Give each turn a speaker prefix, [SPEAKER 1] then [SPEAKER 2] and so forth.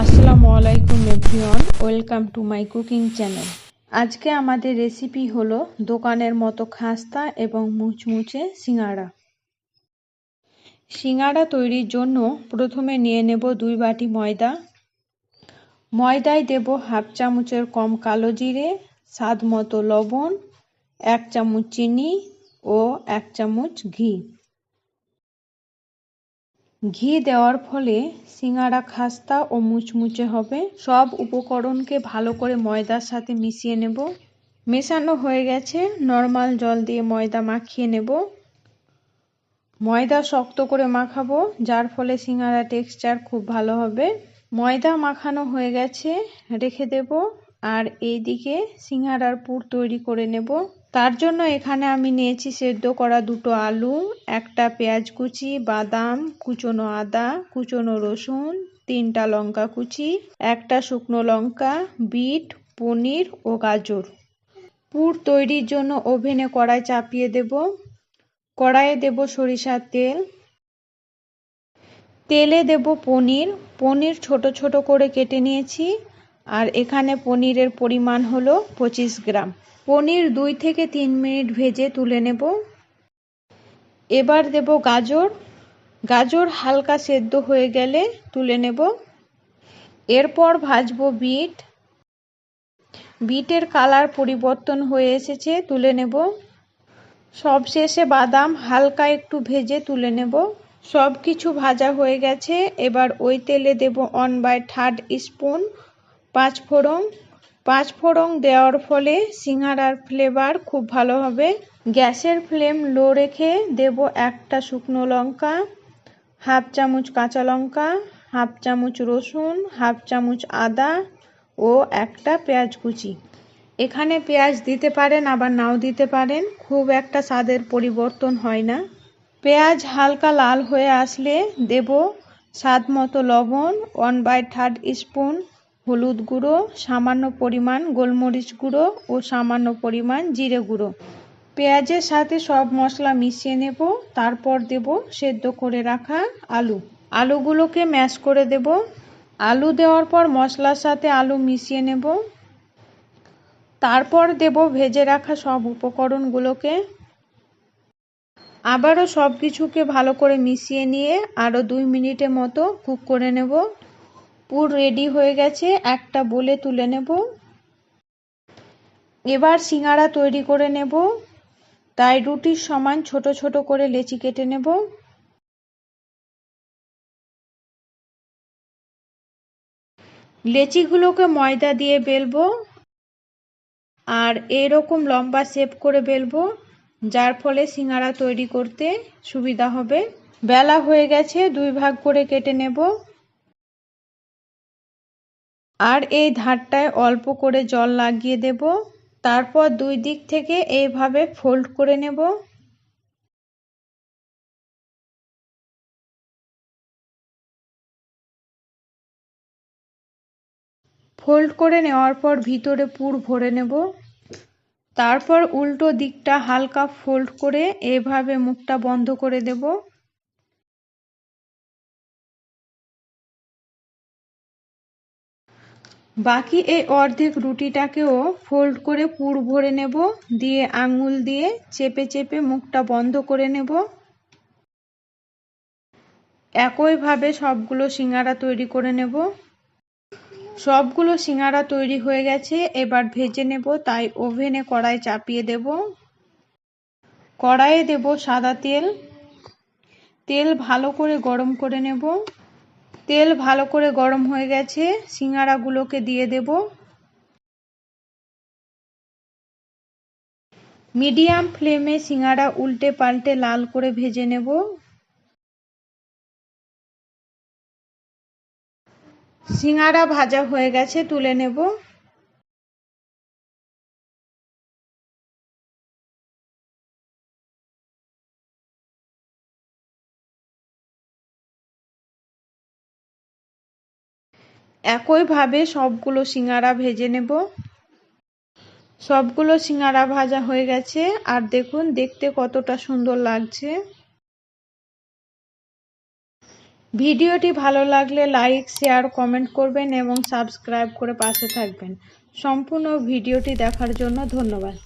[SPEAKER 1] আসসালামু আলাইকুম everyone, welcome to my cooking channel. আজকে আমাদের রেসিপি হলো দোকানের মতো খাস্তা এবং মুচমুচে সিঙ্গাড়া। সিঙ্গাড়া তৈরির জন্য প্রথমে নিয়ে নেব দুই বাটি ময়দা। ময়দায় দেব হাফ চামচের কম কালো জিরে স্বাদ মতো লবণ, এক চামচ চিনি ও এক চামচ ঘি। ঘি দেওয়ার ফলে সিঙ্গারা খাস্তা ও মুচমুচে হবে। সব উপকরণকে ভালো করে ময়দার সাথে মিশিয়ে নেব। মেশানো হয়ে গেছে। নর্মাল জল দিয়ে ময়দা মাখিয়ে নেব। ময়দা শক্ত করে মাখাবো, যার ফলে সিঙ্গারা টেক্সচার খুব ভালো হবে। ময়দা মাখানো হয়ে গেছে, রেখে দেব। আর এইদিকে সিঙ্গারার পুর তৈরি করে নেব। তার জন্য এখানে আমি নিয়েছি সেদ্ধ করা দুটো আলু, একটা পেঁয়াজ কুচি, বাদাম, কুচনো আদা, কুচনো রসুন, তিনটা লঙ্কা কুচি, একটা শুকনো লঙ্কা, বিট, পনির ও গাজর। পুর তৈরির জন্য ওভেনে কড়াই চাপিয়ে দেব। কড়াইয়ে দেব সরিষার তেল। তেলে দেব পনির। পনির ছোট ছোট করে কেটে নিয়েছি। আর এখানে পনিরের পরিমাণ হলো পঁচিশ গ্রাম। পনির দুই থেকে তিন মিনিট ভেজে তুলে নেব। এবার দেব গাজর। গাজর হালকা সেদ্ধ হয়ে গেলে তুলে নেব। এরপর ভাজবো বিট। বিটের কালার পরিবর্তন হয়ে এসেছে, তুলে নেব। সবশেষে বাদাম হালকা একটু ভেজে তুলে নেব। সব কিছু ভাজা হয়ে গেছে। এবার ওই তেলে দেব অন বাই থার্ড স্পুন পাঁচ ফোড়ন পাঁচ ফোড়ন দেওয়ার ফলে সিঙ্গারার ফ্লেভার খুব ভালো হবে। গ্যাসের ফ্লেম লো রেখে দেব একটা শুকনো লঙ্কা, হাফ চামচ কাঁচা লঙ্কা, হাফ চামচ রসুন, হাফ চামচ আদা ও একটা পেঁয়াজ কুচি। এখানে পেঁয়াজ দিতে পারেন, আবার নাও দিতে পারেন, খুব একটা স্বাদের পরিবর্তন হয় না। পেঁয়াজ হালকা লাল হয়ে আসলে দেব স্বাদ মতো লবণ ওয়ান বাই থার্ড স্পুন হলুদ গুঁড়ো, সামান্য পরিমাণ গোলমরিচ গুঁড়ো ও সামান্য পরিমাণ জিরে গুঁড়ো। পেঁয়াজের সাথে সব মশলা মিশিয়ে নেব, তারপর দেব সেদ্ধ করে রাখা আলু। আলুগুলোকে ম্যাশ করে দেব। আলু দেওয়ার পর মশলার সাথে আলু মিশিয়ে নেব। তারপর দেব ভেজে রাখা সব উপকরণগুলোকে। আবারও সব কিছুকে ভালো করে মিশিয়ে নিয়ে আরও দুই মিনিটের মতো কুক করে নেব। পুর রেডি হয়ে গেছে, একটা বলে তুলে নেব। এবার সিঙ্গারা তৈরি করে নেব। তাই রুটির সমান ছোট ছোট করে লেচি কেটে নেব। লেচিগুলোকে ময়দা দিয়ে বেলবো আর এরকম লম্বা শেপ করে বেলবো, যার ফলে সিঙ্গারা তৈরি করতে সুবিধা হবে। বেলা হয়ে গেছে, দুই ভাগ করে কেটে নেব। আর এই ধারটায় অল্প করে জল লাগিয়ে দেব। তারপর দুই দিক থেকে এইভাবে ফোল্ড করে নেব। ফোল্ড করে নেওয়ার পর ভিতরে পুর ভরে নেব। তারপর উল্টো দিকটা হালকা ফোল্ড করে এভাবে মুখটা বন্ধ করে দেব। বাকি এই অর্ধেক রুটিটাকেও ফোল্ড করে পুর ভরে নেব, দিয়ে আঙুল দিয়ে চেপে চেপে মুখটা বন্ধ করে নেব। একইভাবে সবগুলো সিঙ্গারা তৈরি করে নেব। সবগুলো সিঙ্গারা তৈরি হয়ে গেছে, এবার ভেজে নেব, তাই ওভেনে কড়াই চাপিয়ে দেব। কড়াইয়ে দেব সাদা তেল। তেল ভালো করে গরম করে নেব। তেল ভালো করে গরম হয়ে গেছে, সিঙ্গারাগুলোকে দিয়ে দেব। মিডিয়াম ফ্লেমে সিঙ্গারা উল্টে পাল্টে লাল করে ভেজে নেব। সিঙ্গারা ভাজা হয়ে গেছে, তুলে নেব। একইভাবে সবগুলো সিঙ্গারা ভেজে নেব। সবগুলো সিঙ্গারা ভাজা হয়ে গেছে। আর দেখুন, দেখতে কতটা সুন্দর লাগছে। ভিডিওটি ভালো লাগলে লাইক, শেয়ার, কমেন্ট করবেন এবং সাবস্ক্রাইব করে পাশে থাকবেন। সম্পূর্ণ ভিডিওটি দেখার জন্য ধন্যবাদ।